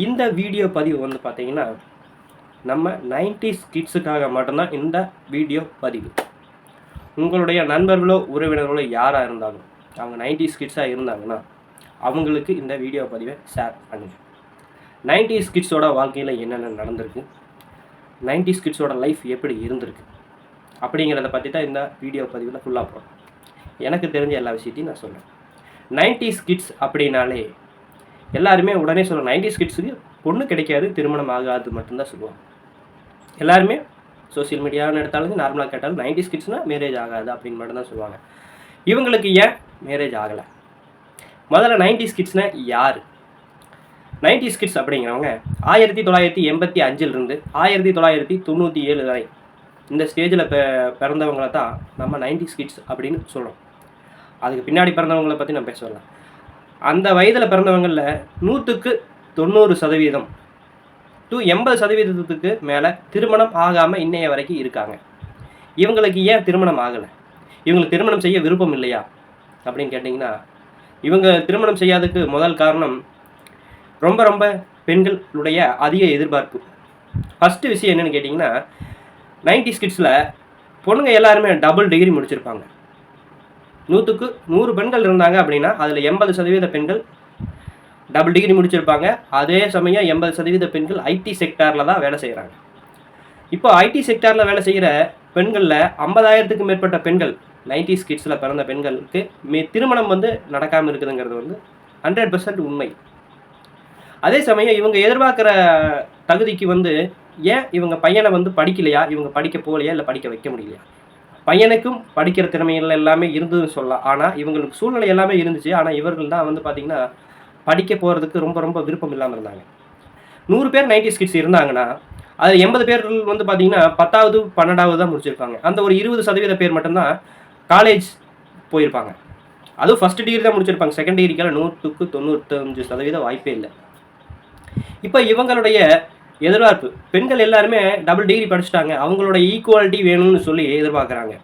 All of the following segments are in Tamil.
இந்த வீடியோ பதிவு வந்து பார்த்தீங்கன்னா நம்ம 90s கிட்ஸுக்காக மட்டும்தான் இந்த வீடியோ பதிவு. உங்களுடைய நண்பர்களோ உறவினர்களோ யாராக இருந்தாலும் அவங்க 90s கிட்ஸாக இருந்தாங்கன்னா அவங்களுக்கு இந்த வீடியோ பதிவை ஷேர் பண்ணுங்கள் 90s கிட்ஸோட வாழ்க்கையில் என்னென்ன நடந்திருக்கு? 90s கிட்ஸோட லைஃப் எப்படி இருந்திருக்கு? அப்படிங்கிறத பற்றி தான் இந்த வீடியோ பதிவில் ஃபுல்லாக போகிறோம் எனக்கு தெரிஞ்ச எல்லா விஷயத்தையும் நான் சொல்கிறேன் 90s கிட்ஸ் அப்படின்னாலே எல்லாருமே உடனே சொல்ல 90s கிட்ஸுக்கு பொண்ணு கிடைக்காது திருமணம் ஆகாது மட்டும்தான் சொல்லுவாங்க. எல்லாருமே சோஷியல் மீடியாவில் எடுத்தாலும் நார்மலாக கேட்டாலும் 90s கிட்ஸ்னால் மேரேஜ் ஆகாது அப்படின்னு மட்டும் தான் சொல்லுவாங்க. இவங்களுக்கு ஏன் மேரேஜ் ஆகலை? முதல்ல நைன்டிஸ் கிட்ஸ்னால் யார்? 90s கிட்ஸ் அப்படிங்கிறவங்க ஆயிரத்தி தொள்ளாயிரத்தி எண்பத்தி அஞ்சிலிருந்து ஆயிரத்தி தொள்ளாயிரத்தி தொண்ணூற்றி ஏழு வரை இந்த ஸ்டேஜில் பெ பிறந்தவங்கள தான் நம்ம 90s கிட்ஸ் அப்படின்னு சொல்கிறோம் அதுக்கு பின்னாடி பிறந்தவங்களை பற்றி நான் பேச வரல அந்த வயதில் பிறந்தவங்களில் நூற்றுக்கு தொண்ணூறு சதவீதம் டு எண்பது சதவீதத்துக்கு மேலே திருமணம் ஆகாமல் இன்னைய வரைக்கும் இருக்காங்க. இவங்களுக்கு ஏன் திருமணம் ஆகலை? இவங்களுக்கு திருமணம் செய்ய விருப்பம் இல்லையா? அப்படின்னு கேட்டிங்கன்னா இவங்க திருமணம் செய்யாததுக்கு முதல் காரணம் ரொம்ப ரொம்ப பெண்களுடைய அதிக எதிர்பார்ப்பு. ஃபஸ்ட்டு விஷயம் என்னென்னு கேட்டிங்கன்னா 90s கிட்ஸில் பொண்ணுங்க எல்லாருமே டபுள் டிகிரி முடிச்சிருப்பாங்க. நூற்றுக்கு நூறு பெண்கள் இருந்தாங்க அப்படின்னா அதில் எண்பது சதவீத பெண்கள் டபுள் டிகிரி முடிச்சிருப்பாங்க. அதே சமயம் எண்பது சதவீத பெண்கள் ஐடி செக்டாரில் தான் வேலை செய்கிறாங்க இப்போ ஐடி செக்டாரில் வேலை செய்கிற பெண்களில் ஐம்பதாயிரத்துக்கு மேற்பட்ட பெண்கள் 90s கிட்ஸில் பிறந்த பெண்களுக்கு மே திருமணம் வந்து நடக்காமல் இருக்குதுங்கிறது வந்து ஹண்ட்ரட் பர்சன்ட் உண்மை. அதே சமயம் இவங்க எதிர்பார்க்குற தகுதிக்கு வந்து ஏன் இவங்க பையனை வந்து படிக்கலையா? இவங்க படிக்க போகலையா? இல்லை படிக்க வைக்க முடியலையா? பையனுக்கும் படிக்கிற திறமைகள் எல்லாமே இருந்ததுன்னு சொல்லலாம். ஆனால் இவங்களுக்கு சூழ்நிலை எல்லாமே இருந்துச்சு. ஆனால் இவர்கள் தான் வந்து பார்த்திங்கன்னா படிக்க போகிறதுக்கு ரொம்ப ரொம்ப விருப்பம் இல்லாமல் இருந்தாங்க. நூறு பேர் 90s கிட்ஸ் இருந்தாங்கன்னா அது எண்பது பேர்கள் வந்து பார்த்திங்கன்னா பத்தாவது பன்னெண்டாவது தான் முடிச்சிருப்பாங்க. அந்த ஒரு இருபது சதவீத பேர் மட்டும்தான் காலேஜ் போயிருப்பாங்க. அதுவும் ஃபஸ்ட் டிகிரி தான் முடிச்சிருப்பாங்க. செகண்ட் டிகிரிக்கெல்லாம் நூற்றுக்கு தொண்ணூற்றஞ்சு சதவீத வாய்ப்பே இல்லை. இப்போ இவங்களுடைய எதிர்பார்ப்பு. பெண்கள் எல்லாருமே டபுள் டிகிரி படிச்சுட்டாங்க. அவங்களோட ஈக்குவாலிட்டி வேணும்னு சொல்லி எதிர்பார்க்குறாங்க.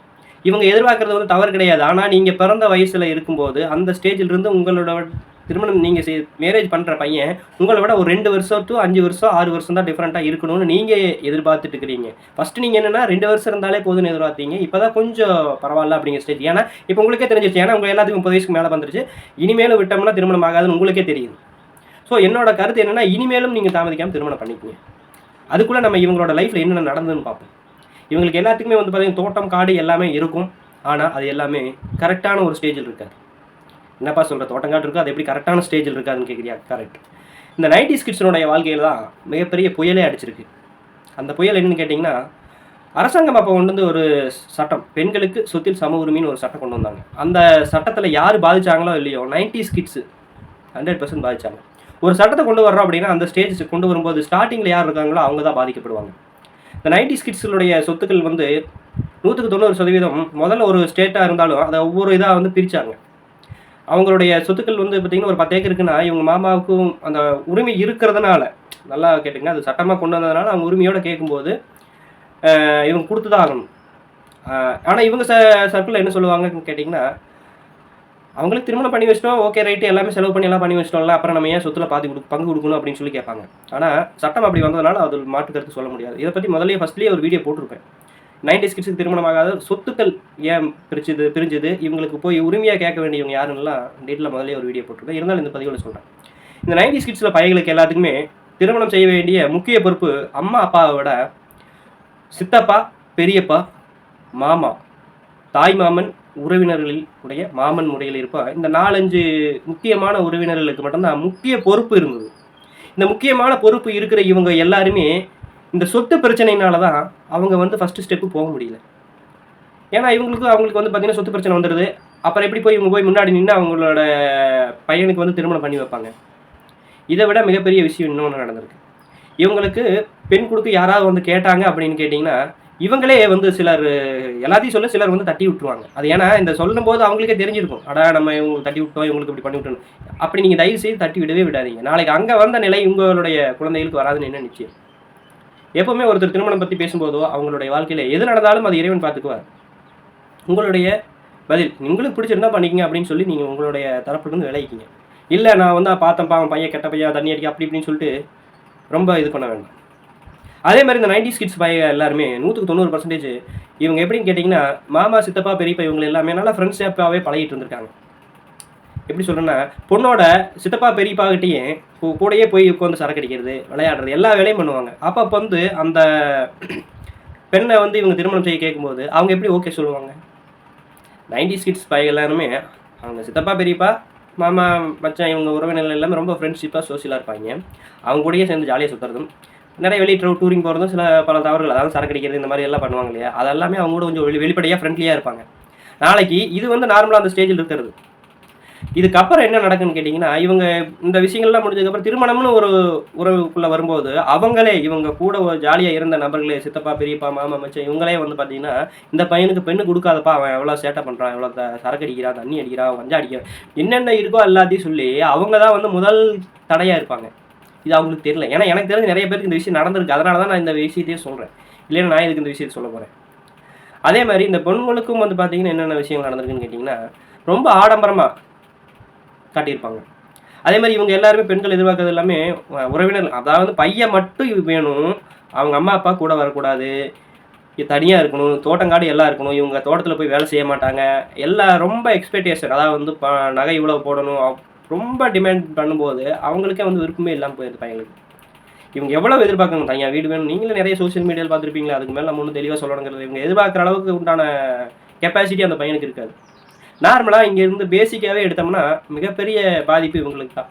இவங்க எதிர்பார்க்கறது வந்து தவறு கிடையாது. ஆனால் நீங்கள் பிறந்த வயசில் இருக்கும்போது அந்த ஸ்டேஜில் இருந்து உங்களோட திருமணம் நீங்கள் செய் மேரேஜ் பண்ணுற பையன் உங்களை விட ஒரு ரெண்டு வருஷம் டு அஞ்சு வருஷம் ஆறு வருஷம் தான் டிஃப்ரெண்ட்டாக இருக்கணும்னு நீங்கள் எதிர்பார்த்துட்டு இருக்கிறீங்க ஃபஸ்ட்டு நீங்கள் என்னென்னா ரெண்டு வருஷம் இருந்தாலே போதும்னு எதிர்பார்த்தீங்க. இப்போ தான் கொஞ்சம் பரவாயில்ல அப்படிங்கிற ஸ்டேஜ் ஏன்னா இப்போ உங்களுக்கே தெரிஞ்சிருச்சு. ஏன்னா உங்கள் எல்லாத்துக்கும் முப்பது வயசுக்கு மேலே வந்துருச்சு. இனிமேலும் விட்டோம்னா திருமணம் ஆகாதுன்னு உங்களுக்கே தெரியுது. ஸோ என்னோட கருத்து என்னென்னா இனிமேலும் நீங்கள் தாமதிக்காமல் திருமணம் பண்ணிக்கோங்க. அதுக்குள்ளே நம்ம இவங்களோட லைஃப்பில் என்னென்ன நடந்ததுன்னு பார்ப்போம். இவங்களுக்கு எல்லாத்துக்குமே வந்து பார்த்தீங்கன்னா தோட்டம் காடு எல்லாமே இருக்கும். ஆனால் அது எல்லாமே கரெக்டான ஒரு ஸ்டேஜில் இருக்காது. என்னப்பா சொல்கிற தோட்டம் காடு இருக்கும் அது எப்படி கரெக்டான ஸ்டேஜில் இருக்காதுன்னு கேட்குறியா கரெக்ட் இந்த 90s கிட்ஸனுடைய வாழ்க்கையில் தான் மிகப்பெரிய புயலே அடிச்சிருக்கு. அந்த புயல் என்னன்னு கேட்டிங்கன்னா அரசாங்கம் அப்போ கொண்டு வந்து ஒரு சட்டம் பெண்களுக்கு சொத்தில் சம உரிமைன்னு ஒரு சட்டம் கொண்டு வந்தாங்க. அந்த சட்டத்தில் யார் பாதித்தாங்களோ இல்லையோ 90s கிட்ஸு ஹண்ட்ரட் பர்சன்ட் பாதித்தாங்க ஒரு சட்டத்தை கொண்டு வர்றோம் அப்படின்னா அந்த ஸ்டேஜ் கொண்டு வரும்போது ஸ்டார்டிங்கில் யார் இருக்காங்களோ அவங்க தான் பாதிக்கப்படுவாங்க. இந்த 90s கிட்ஸுடைய சொத்துக்கள் வந்து நூற்றுக்கு தொண்ணூறு சதவீதம் முதல்ல ஒரு ஸ்டேட்டாக இருந்தாலும் அதை ஒவ்வொரு இதாக வந்து பிரித்தாங்க அவங்களுடைய சொத்துக்கள் வந்து பார்த்திங்கன்னா ஒரு பத்து ஏக்கர் இருக்குன்னா இவங்க மாமாவுக்கும் அந்த உரிமை இருக்கிறதுனால நல்லா கேட்டுங்க அது சட்டமாக கொண்டு வந்ததுனால அவங்க உரிமையோடு கேட்கும்போது இவங்க கொடுத்து தான் ஆகணும் ஆனால் இவங்க ச சர்க்கிளில் என்ன சொல்லுவாங்கன்னு கேட்டிங்கன்னா அவங்களுக்கு திருமணம் பண்ணி வச்சிட்டோம் ஓகே ரைட்டு எல்லாமே செலவு பண்ணி எல்லாம் பண்ணி வச்சிட்டோம்ல அப்புறம் நம்ம ஏன் சொத்துல பாதி கொடு பங்கு கொடுக்கணும் அப்படின்னு சொல்லி கேட்பாங்க. ஆனால் சட்டம் அப்படி வந்ததுனால அது மாற்று கருத்து சொல்ல முடியாது. இதை பற்றி முதல்ல ஃபஸ்ட்லேயே ஒரு வீடியோ போட்டிருப்பேன். 90s கிட்ஸுக்கு திருமணம் ஆகாத சொத்துக்கள் ஏன் பிரிச்சுது பிரிஞ்சுது? இவங்களுக்கு போய் உரிமையாக கேட்க வேண்டியவங்க யாருன்னெல்லாம் டேட்டில் முதலே ஒரு வீடியோ போட்டிருக்கேன் இருந்தாலும் இந்த பதிவில் சொல்கிறேன் இந்த 90s கிட்ஸில் பையங்களுக்கு எல்லாத்துக்குமே திருமணம் செய்ய வேண்டிய முக்கிய பொறுப்பு அம்மா அப்பாவை விட சித்தப்பா பெரியப்பா மாமா தாய் மாமன் உறவினர்களில் உடைய மாமன் முறையில் இருப்பா இந்த நாலஞ்சு முக்கியமான உறவினர்களுக்கு மட்டும்தான் முக்கிய பொறுப்பு இருந்தது. இந்த முக்கியமான பொறுப்பு இருக்கிற இவங்க எல்லாருமே இந்த சொத்து பிரச்சனையினால தான் அவங்க வந்து ஃபஸ்ட்டு ஸ்டெப்பு போக முடியல. ஏன்னா இவங்களுக்கு அவங்களுக்கு வந்து பார்த்தீங்கன்னா சொத்து பிரச்சனை வந்துடுது அப்புறம் எப்படி போய் இவங்க போய் முன்னாடி நின்று அவங்களோட பையனுக்கு வந்து திருமணம் பண்ணி வைப்பாங்க. இதை விட மிகப்பெரிய விஷயம் இன்னொன்று நடந்திருக்கு. இவங்களுக்கு பெண் கொடுக்க யாராவது வந்து கேட்டாங்க அப்படின்னு கேட்டிங்கன்னா இவங்களே வந்து சிலர் எல்லாத்தையும் சொல்ல சிலர் வந்து தட்டி விட்டுருவாங்க. அது ஏன்னா இந்த சொல்லும் போது அவங்களுக்கே தெரிஞ்சிருக்கும். அடா நம்ம இவங்களுக்கு தட்டி விட்டோம் இவங்களுக்கு இப்படி பண்ணி விட்டோம் அப்படி நீங்கள் தயவு செய்து தட்டி விடவே விடாதீங்க. நாளைக்கு அங்கே வந்த நிலை உங்களுடைய குழந்தைகளுக்கு வராதுன்னு என்ன நிச்சயம்? எப்பவுமே ஒருத்தர் திருமணம் பற்றி பேசும்போதோ அவங்களுடைய வாழ்க்கையில் எது நடந்தாலும் அது இறைவன் பார்த்துக்குவார் உங்களுடைய பதில் உங்களுக்கு பிடிச்சிருந்தா பண்ணிக்கங்க அப்படின்னு சொல்லி நீங்கள் உங்களுடைய தரப்புலேருந்து விளைவிக்கிங்க இல்லை நான் வந்து பார்த்தேன் அவன் பையன் கெட்ட பையன் தண்ணி அடிக்க அப்படி இப்படின்னு சொல்லிட்டு ரொம்ப இது பண்ண வேண்டாம். அதே மாதிரி இந்த நைன்டி கிட்ஸ் பய எல்லாருமே நூற்றுக்கு தொண்ணூறு பர்சன்டேஜ் இவங்க எப்படின்னு கேட்டிங்கன்னா மாமா சித்தப்பா பெரியப்பா இவங்க எல்லாமே நல்லா ஃப்ரெண்ட்ஷிப்பாகவே பழகிட்டு இருந்திருக்காங்க. எப்படி சொல்கிறேன்னா பொண்ணோட சித்தப்பா பெரியப்பாகிட்டேயே கூடயே போய் உட்காந்து சரக்கு அடிக்கிறது விளையாடுறது எல்லா வேலையும் பண்ணுவாங்க. அப்போ அப்போ வந்து அந்த பெண்ணை வந்து இவங்க திருமணம் செய்ய கேட்கும்போது அவங்க எப்படி ஓகே சொல்லுவாங்க? நைன்டி கிட்ஸ் பைய எல்லாருமே அவங்க சித்தப்பா பெரியப்பா மாமா மச்சான் இவங்க உறவினர்கள் எல்லாமே ரொம்ப ஃப்ரெண்ட்ஷிப்பாக சோசியலாக இருப்பாங்க. அவங்க கூடயே சேர்ந்து ஜாலியாக சுற்றுறதும் நிறைய வெளியே டூரிங் போகிறதும் சில பல தவறுகள். அதாவது சரக்கு அடிக்கிறது இந்த மாதிரி எல்லாம் பண்ணுவாங்க இல்லையா? அதெல்லாமே அவங்க கூட கொஞ்சம் வெளி வெளிப்படையாக ஃப்ரெண்ட்லியாக இருப்பாங்க. நாளைக்கு இது வந்து நார்மலாக அந்த ஸ்டேஜில் இருக்கிறது. இதுக்கப்புறம் என்ன நடக்குன்னு கேட்டிங்கன்னா இவங்க இந்த விஷயங்கள்லாம் முடிஞ்சதுக்கப்புறம் திருமணம்னு ஒரு உறவுக்குள்ளே வரும்போது அவங்களே இவங்க கூட ஒரு ஜாலியாக இருந்த நபர்களே சித்தப்பா பெரியப்பா மாமா மச்சான் இவங்களே வந்து பார்த்தீங்கன்னா இந்த பையனுக்கு பெண்ணு கொடுக்காதப்பா அவன் எவ்வளோ சேட்டை பண்ணுறான் எவ்வளோ சரக்கு அடிக்கிறான் தண்ணி அடிக்கிறான் வஞ்சா அடிக்கிறான் என்னென்ன இருக்கோ எல்லாத்தையும் சொல்லி அவங்க தான் வந்து முதல் தடையாக இருப்பாங்க. இது அவங்களுக்கு தெரியல. ஏன்னா எனக்கு தெரிஞ்சு நிறைய பேருக்கு இந்த விஷயம் நடந்திருக்கு. அதனால தான் நான் இந்த விஷயத்தையே சொல்கிறேன் இல்லைன்னா நான் இதுக்கு இந்த விஷயத்தை சொல்ல போகிறேன் அதே மாதிரி இந்த பெண்களுக்கும் வந்து பார்த்தீங்கன்னா என்னென்ன விஷயங்கள் நடந்திருக்குன்னு கேட்டிங்கன்னா ரொம்ப ஆடம்பரமாக காட்டியிருப்பாங்க. அதே மாதிரி இவங்க எல்லாருமே பெண்கள் எதிர்பார்க்கறது எல்லாமே உறவினர் அதாவது பையன் மட்டும் இது வேணும். அவங்க அம்மா அப்பா கூட வரக்கூடாது. தனியாக இருக்கணும். தோட்டங்காடு எல்லாம் இருக்கணும். இவங்க தோட்டத்தில் போய் வேலை செய்ய மாட்டாங்க. எல்லாம் ரொம்ப எக்ஸ்பெக்டேஷன் அதாவது வந்து ப நகை இவ்வளோ போடணும். ரொம்ப டிமாண்ட் பண்ணும்போது அவங்களுக்கே வந்து விருப்பமே இல்லாமல் போயிருது பையங்களுக்கு. இவங்க எவ்வளோ எதிர்பார்க்கணும்? தனியாக வீடு வேணும். நீங்களும் நிறைய சோஷியல் மீடியாவில் பார்த்துருப்பீங்களா அதுக்கு மேலே நம்ம ஒன்றும் தெளிவாக சொல்லணுங்கிறது. இவங்க எதிர்பார்க்குற அளவுக்கு உண்டான கெப்பாசிட்டி அந்த பையனுக்கு இருக்காது. நார்மலாக இங்கேருந்து பேசிக்காகவே எடுத்தோம்னா மிகப்பெரிய பாதிப்பு இவங்களுக்கு தான்.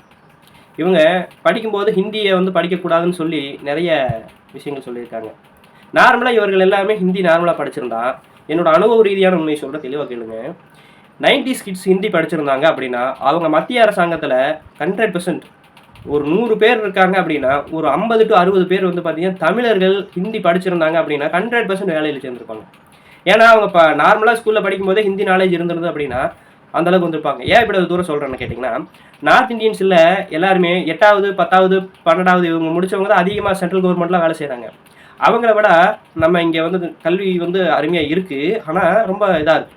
இவங்க படிக்கும்போது ஹிந்தியை வந்து படிக்கக்கூடாதுன்னு சொல்லி நிறைய விஷயங்கள் சொல்லியிருக்காங்க. நார்மலாக இவர்கள் எல்லாமே ஹிந்தி நார்மலாக படிச்சிருந்தா என்னோட அனுபவ ரீதியான உண்மையை சொல்கிற தெளிவாக கேளுங்க. 90s கிட்ஸ் ஹிந்தி படிச்சிருந்தாங்க அப்படின்னா அவங்க மத்திய அரசாங்கத்தில் ஹண்ட்ரட் பெர்சன்ட் ஒரு நூறு பேர் இருக்காங்க அப்படின்னா ஒரு ஐம்பது டு அறுபது பேர் வந்து பார்த்தீங்கன்னா தமிழர்கள் ஹிந்தி படிச்சிருந்தாங்க அப்படின்னா ஹண்ட்ரட் பர்சன்ட் வேலையில் சேர்ந்துருப்பாங்க. ஏன்னா அவங்க இப்போ நார்மலாக ஸ்கூலில் படிக்கும்போதே ஹிந்தி நாலேஜ் இருந்திருந்தது அப்படின்னா அந்த அளவுக்கு வந்திருப்பாங்க. ஏன் இப்படி ஒரு தூரம் சொல்கிறேன்னு கேட்டிங்கன்னா நார்த் இந்தியன்ஸில் எல்லாருமே எட்டாவது பத்தாவது பன்னெண்டாவது இவங்க முடிச்சவங்க தான் அதிகமாக சென்ட்ரல் கவர்மெண்ட்லாம் வேலை செய்கிறாங்க அவங்கள விட நம்ம இங்கே வந்து கல்வி வந்து அருமையாக இருக்குது ஆனால் ரொம்ப இதாக இருக்குது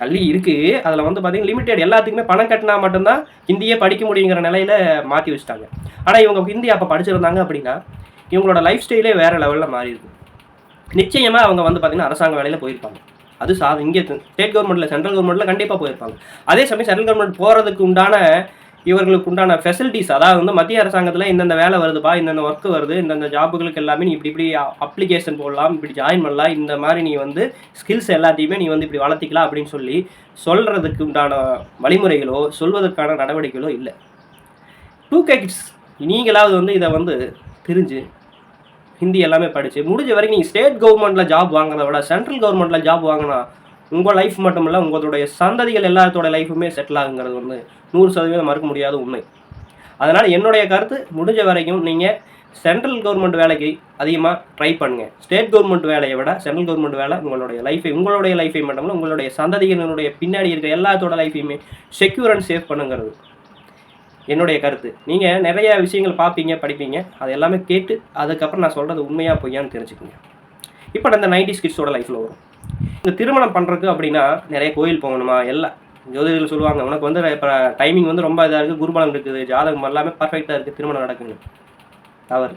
கல்வி இருக்குது அதில் வந்து பார்த்தீங்கன்னா லிமிட்டெட் எல்லாத்துக்குமே பணம் கட்டினா மட்டும்தான் ஹிந்தியே படிக்க முடியுங்கிற நிலையில மாற்றி வச்சுட்டாங்க. ஆனால் இவங்க ஹிந்தி அப்போ படிச்சிருந்தாங்க அப்படின்னா இவங்களோட லைஃப் ஸ்டைலே வேறு லெவலில் மாறி இருக்கும். நிச்சயமாக அவங்க வந்து பார்த்தீங்கன்னா அரசாங்க வேலையில் போயிருப்பாங்க. அது சா இங்கே ஸ்டேட் கவர்மெண்ட்டில் சென்ட்ரல் கவர்மெண்ட்டில் கண்டிப்பாக போயிருப்பாங்க. அதே சமயம் சென்ட்ரல் கவர்மெண்ட் போகிறதுக்கு உண்டான இவர்களுக்கு உண்டான ஃபெசிலிட்டிஸ் அதாவது வந்து மத்திய அரசாங்கத்தில் இந்தந்த வேலை வருதுப்பா இந்தந்த ஒர்க் வருது இந்தந்த ஜாபுகளுக்கு எல்லாமே நீ இப்படி இப்படி அப்ளிகேஷன் போடலாம் இப்படி ஜாயின் பண்ணலாம் இந்த மாதிரி நீ வந்து ஸ்கில்ஸ் எல்லாத்தையுமே நீ வந்து இப்படி வளர்த்திக்கலாம் அப்படின்னு சொல்லி சொல்கிறதுக்கு உண்டான வழிமுறைகளோ சொல்வதற்கான நடவடிக்கைகளோ இல்லை. டூ கே கிட்ஸ் நீங்களாவது வந்து இதை வந்து தெரிஞ்சு ஹிந்தி எல்லாமே படித்து முடிஞ்ச வரைக்கும் நீங்கள் ஸ்டேட் கவர்மெண்ட்டில் ஜாப் வாங்குறத விட சென்ட்ரல் கவர்மெண்ட்டில் ஜாப் வாங்கினா உங்கள் லைஃப் மட்டும் இல்லை உங்களுடைய சந்ததிகள் எல்லாத்தோட லைஃபுமே செட்டில் ஆகுங்கிறது வந்து நூறு சதவீதம் மறுக்க முடியாத உண்மை. அதனால் என்னுடைய கருத்து முடிஞ்ச வரைக்கும் நீங்கள் சென்ட்ரல் கவர்மெண்ட் வேலைக்கு அதிகமாக ட்ரை பண்ணுங்கள் ஸ்டேட் கவர்மெண்ட் வேலையை விட சென்ட்ரல் கவர்மெண்ட் வேலை உங்களுடைய லைஃபை உங்களுடைய லைஃபை மட்டும் இல்லை உங்களுடைய சந்ததிகளினுடைய பின்னாடி இருக்கிற எல்லாத்தோட லைஃபையுமே செக்யூர் அண்ட் சேஃப் பண்ணுங்கிறது. என்னுடைய கருத்து. நீங்கள் நிறைய விஷயங்கள் பார்ப்பீங்க படிப்பீங்க அது எல்லாமே கேட்டு அதுக்கப்புறம் நான் சொல்கிறது உண்மையாக பொய்யான்னு தெரிஞ்சுக்கோங்க. இப்போ அந்த நைன்டி கிட்ஸோட லைஃப்பில் வரும். இந்த திருமணம் பண்ணுறதுக்கு அப்படின்னா நிறைய கோயில் போகணுமா? எல்லாம் ஜோதிடர்கள் சொல்லுவாங்க உனக்கு வந்து இப்போ டைமிங் வந்து ரொம்ப இதாக இருக்குது குருபலம் இருக்குது ஜாதகம் எல்லாமே பர்ஃபெக்டாக இருக்குது திருமணம் நடக்குங்க தவறு.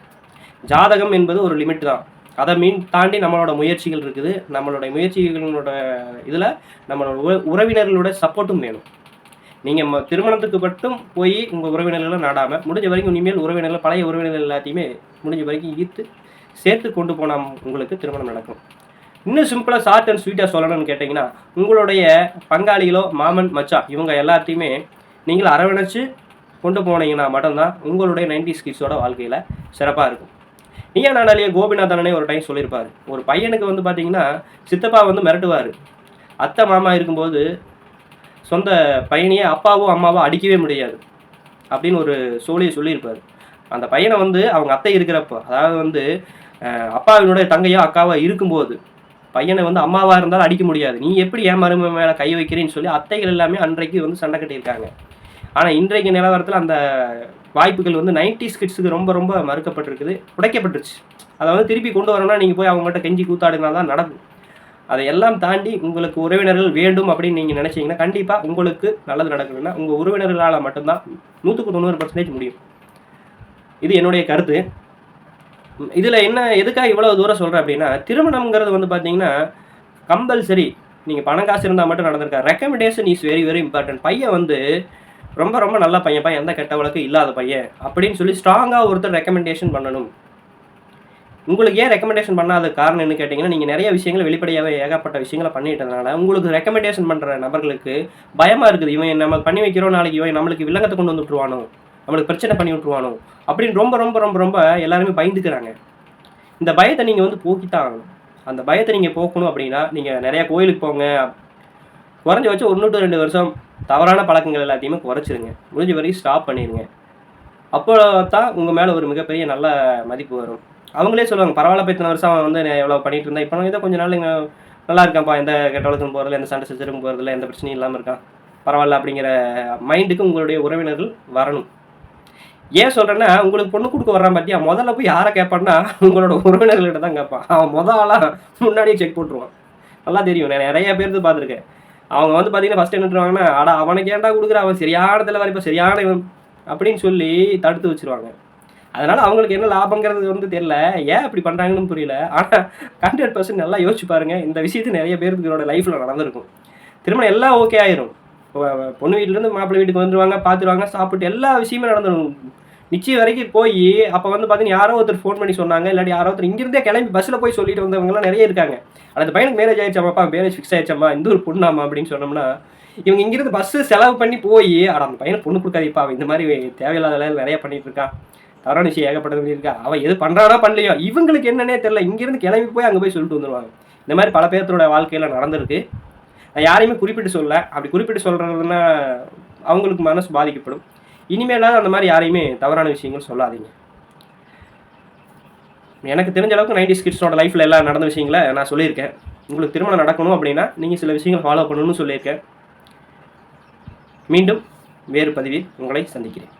ஜாதகம் என்பது ஒரு லிமிட் தான். அதை மீன் தாண்டி நம்மளோட முயற்சிகள் இருக்குது. நம்மளோட முயற்சிகளோட இதில் நம்மளோட உற- உறவினர்களோட சப்போர்ட்டும் வேணும். நீங்கள் நம்ம திருமணத்துக்கு மட்டும் போய் உங்கள் உறவினர்களை நாடாமல் முடிஞ்ச வரைக்கும் இனிமேல் உறவினர்கள் பழைய உறவினர்கள் எல்லாத்தையுமே முடிஞ்ச வரைக்கும் ஈர்த்து சேர்த்து கொண்டு போனால் உங்களுக்கு திருமணம் நடக்கும். இன்னும் சிம்பிளாக ஷார்ட் அண்ட் ஸ்வீட்டாக சொல்லணும்னு கேட்டிங்கன்னா உங்களுடைய பங்காளிகளோ மாமன் மச்சான் இவங்க எல்லாத்தையுமே நீங்கள் அரவணைச்சு கொண்டு போனீங்கன்னா மட்டும்தான் உங்களுடைய நைன்டி கிட்ஸோட வாழ்க்கையில் சிறப்பாக இருக்கும். நீயா நானாலேயே கோபிநாதனே ஒரு டைம் சொல்லியிருப்பார். ஒரு பையனுக்கு வந்து பார்த்தீங்கன்னா சித்தப்பா வந்து மிரட்டுவார். அத்தை மாமா இருக்கும்போது சொந்த பையனையே அப்பாவோ அம்மாவோ அடிக்கவே முடியாது அப்படின்னு ஒரு சோழியை சொல்லியிருப்பார். அந்த பையனை வந்து அவங்க அத்தை இருக்கிறப்போ அதாவது வந்து அப்பாவினுடைய தங்கையோ அக்காவோ இருக்கும்போது பையனை வந்து அம்மாவாக இருந்தாலும் அடிக்க முடியாது. நீ எப்படி என் மரும மேலே கை வைக்கிறேன்னு சொல்லி அத்தைகள் எல்லாமே அன்றைக்கு வந்து சண்டை கட்டியிருக்காங்க. ஆனால் இன்றைக்கு நிலவரத்தில் அந்த வாய்ப்புகள் வந்து நைன்டி கிட்ஸுக்கு ரொம்ப ரொம்ப மறுக்கப்பட்டிருக்குது. உடைக்கப்பட்டுருச்சு. அதை வந்து திருப்பி கொண்டு வரணும்னா நீங்கள் போய் அவங்ககிட்ட கெஞ்சி கூத்தாடினா தான் நடக்கும். அதை எல்லாம் தாண்டி உங்களுக்கு உறவினர்கள் வேண்டும் அப்படின்னு நீங்கள் நினச்சிங்கன்னா கண்டிப்பாக உங்களுக்கு நல்லது நடக்கணும்னா உங்கள் உறவினர்களால் மட்டும்தான் நூற்றுக்கு தொண்ணூறு பர்சன்டேஜ் முடியும். இது என்னுடைய கருத்து. இதில் என்ன எதுக்காக இவ்வளோ தூரம் சொல்கிறேன் அப்படின்னா திருமணம்ங்கிறது வந்து பார்த்தீங்கன்னா கம்பல்சரி நீங்கள் பணம் காசு இருந்தால் மட்டும் நடந்திருக்காரு recommendation is very very important பையன் வந்து ரொம்ப ரொம்ப நல்ல பையன். பையன் எந்த கெட்ட வழக்கு இல்லாத பையன். அப்படின்னு சொல்லி ஸ்ட்ராங்காக ஒருத்தர் ரெக்கமெண்டேஷன் பண்ணணும். உங்களுக்கு ஏன் ரெக்கமெண்டேஷன் பண்ணாத காரணம் என்ன கேட்டிங்கன்னா நீங்கள் நிறைய விஷயங்களை வெளிப்படையாகவே ஏகப்பட்ட விஷயங்களை பண்ணிட்டதுனால உங்களுக்கு ரெக்கமெண்டேஷன் பண்ணுற நபர்களுக்கு பயமாக இருக்குது. இவன் நம்ம பண்ணி வைக்கிறோம் நாளைக்கு இவன் நம்மளுக்கு வில்லங்கத்தை கொண்டு வந்து விட்டுருவானோ? நம்மளுக்கு பிரச்சனை பண்ணி விட்டுருவானோ? அப்படின்னு ரொம்ப ரொம்ப ரொம்ப ரொம்ப எல்லாருமே பயந்துக்கிறாங்க. இந்த பயத்தை நீங்கள் வந்து போக்கித்தான் ஆகணும். அந்த பயத்தை நீங்கள் போக்கணும் அப்படின்னா நீங்கள் நிறையா கோயிலுக்கு போங்க. குறைஞ்ச வச்சு ஒன்று டு ரெண்டு வருஷம் தவறான பழக்கங்கள் எல்லாத்தையுமே குறைச்சிருங்க. முடிஞ்ச வரைக்கும் ஸ்டாப் பண்ணிடுங்க. அப்போ தான் உங்கள் மேலே ஒரு மிகப்பெரிய நல்ல மதிப்பு வரும். அவங்களே சொல்லுவாங்க பரவாயில்ல போய் இத்தனை வருஷம் அவன் வந்து நான் எவ்வளோ பண்ணிட்டு இருந்தா இப்போ ஏதோ கொஞ்சம் நாள் இங்கே நல்லா இருக்கான்ப்பா. எந்த கெட்ட வழக்கம் போகிறதில்ல எந்த சண்டை சச்சரவும் போகிறதில்ல எந்த பிரச்சனையும் இல்லாமல் இருக்கான். பரவாயில்ல அப்படிங்கிற மைண்டுக்கு உங்களுடைய உறவினர்கள் வரணும். ஏன் சொல்கிறேன்னா உங்களுக்கு பொண்ணு கொடுக்க வர்றான் பார்த்தியா முதல்ல போய் யாரை கேட்பான்னா உங்களோட உறவினர்கள்ட்ட தான் கேட்பான் அவன் முத ஆளாக முன்னாடியே செக் போட்டுருவான். நல்லா தெரியும். நான் நிறைய பேருக்கு பார்த்துருக்கேன். அவங்க வந்து பார்த்தீங்கன்னா ஃபஸ்ட் என்னட்டுருவாங்கன்னா பண்ணுவாங்கன்னா அவனுக்கு ஏன்டா கொடுக்குற? அவன் சரியான தலைவர் இப்போ சரியான இவன். அப்படின்னு சொல்லி தடுத்து வச்சிருவாங்க. அதனால அவங்களுக்கு என்ன லாபங்கிறது வந்து தெரியல. ஏன் அப்படி பண்ணுறாங்கன்னு புரியல. ஆனால் ஹண்ட்ரட் பர்சன்ட் நல்லா யோசிச்சு பாருங்கள் இந்த விஷயத்து நிறைய பேருக்கு இதோட லைஃப்பில் நடந்திருக்கும். திருமணம் எல்லாம் ஓகே ஆயிரும். பொண்ணு வீட்டிலேருந்து மாப்பிள்ளை வீட்டுக்கு வந்துருவாங்க பார்த்துருவாங்க சாப்பிட்டு எல்லா விஷயமே நடந்துடும் நிச்சயம் வரைக்கும் போய் அப்போ வந்து பார்த்தீங்கன்னா யாரோ ஒருத்தர் ஃபோன் பண்ணி சொன்னாங்க இல்லாட்டி யாரோ ஒருத்தர் இங்கிருந்தே கிளம்பி பஸ்ஸில் போய் சொல்லிட்டு வந்தவங்கலாம் நிறைய இருக்காங்க. அந்த பையனுக்கு மேரேஜ் ஆயிடுச்சாமாப்பா? மேரேஜ் ஃபிக்ஸ் ஆயிடுச்சாமா? இந்த ஒரு பொண்ணாமா? அப்படின்னு சொன்னோம்னா இவங்க இங்கிருந்து பஸ்ஸு செலவு பண்ணி போய் அட அந்த பையனுக்கு பொண்ணு கொடுக்காதீப்பா இந்த மாதிரி தேவையில்லாத வேலை நிறைய பண்ணிட்டு இருக்கான். தவறான விஷயம் ஏகப்பட்டது இருக்கா அவன் எது பண்ணுறானா பண்ணலையோ இவங்களுக்கு என்னன்னே தெரியல. இங்கிருந்து கிளம்பி போய் அங்கே போய் சொல்லிட்டு வந்துடுவாங்க இந்த மாதிரி பல பேர்த்தோட வாழ்க்கையில் நடந்திருக்கு. நான் யாரையுமே குறிப்பிட்டு சொல்லலை. அப்படி குறிப்பிட்டு சொல்கிறதுனா அவங்களுக்கு மனசு பாதிக்கப்படும். இனிமேலாவது அந்த மாதிரி யாரையுமே தவறான விஷயங்கள் சொல்லாதீங்க. எனக்கு தெரிஞ்ச அளவுக்கு நைன்டி கிட்ஸோட லைஃப்பில் எல்லாம் நடந்த விஷயங்களை நான் சொல்லியிருக்கேன். உங்களுக்கு திருமணம் நடக்கணும் அப்படின்னா நீங்கள் சில விஷயங்கள் ஃபாலோ பண்ணணும்னு சொல்லியிருக்கேன். மீண்டும் வேறு பதிவில் உங்களை சந்திக்கிறேன்.